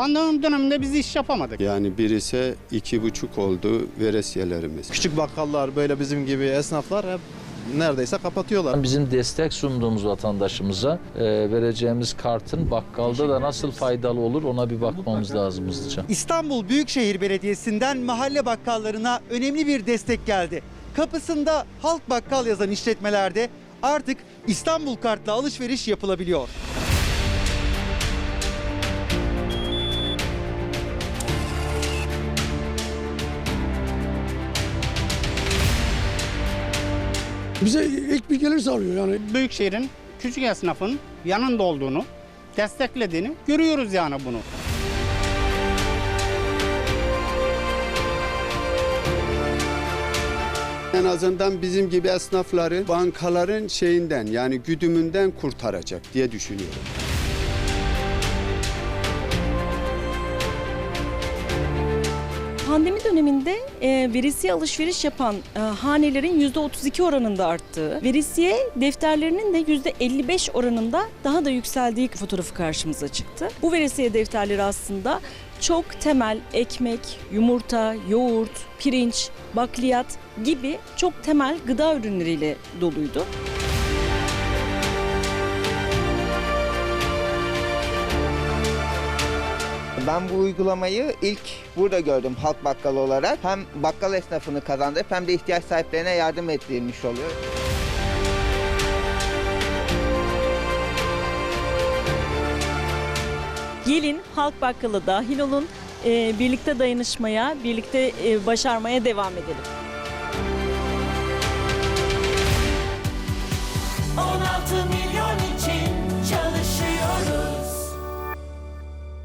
Pandemi döneminde biz iş yapamadık. Yani birisi iki buçuk oldu veresiyelerimiz. Küçük bakkallar böyle bizim gibi esnaflar hep neredeyse kapatıyorlar. Bizim destek sunduğumuz vatandaşımıza e, vereceğimiz kartın bakkalda da nasıl faydalı olur ona bir bakmamız lazım hızlıca. İstanbul Büyükşehir Belediyesi'nden mahalle bakkallarına önemli bir destek geldi. Kapısında halk bakkal yazan işletmelerde artık İstanbul kartla alışveriş yapılabiliyor. Bize ek bir gelir sağlıyor yani. Büyükşehir'in küçük esnafın yanında olduğunu, desteklediğini görüyoruz yani bunu. En azından bizim gibi esnafları bankaların şeyinden yani güdümünden kurtaracak diye düşünüyorum. Pandemi döneminde e, verisiye alışveriş yapan e, hanelerin %32 oranında arttığı, verisiye defterlerinin de %55 oranında daha da yükseldiği fotoğrafı karşımıza çıktı. Bu verisiye defterleri aslında çok temel ekmek, yumurta, yoğurt, pirinç, bakliyat gibi çok temel gıda ürünleriyle doluydu. Ben bu uygulamayı ilk burada gördüm halk bakkal olarak. Hem bakkal esnafını kazandırıp hem de ihtiyaç sahiplerine yardım ettirmiş oluyor. Gelin halk bakkala dahil olun, birlikte dayanışmaya, birlikte başarmaya devam edelim.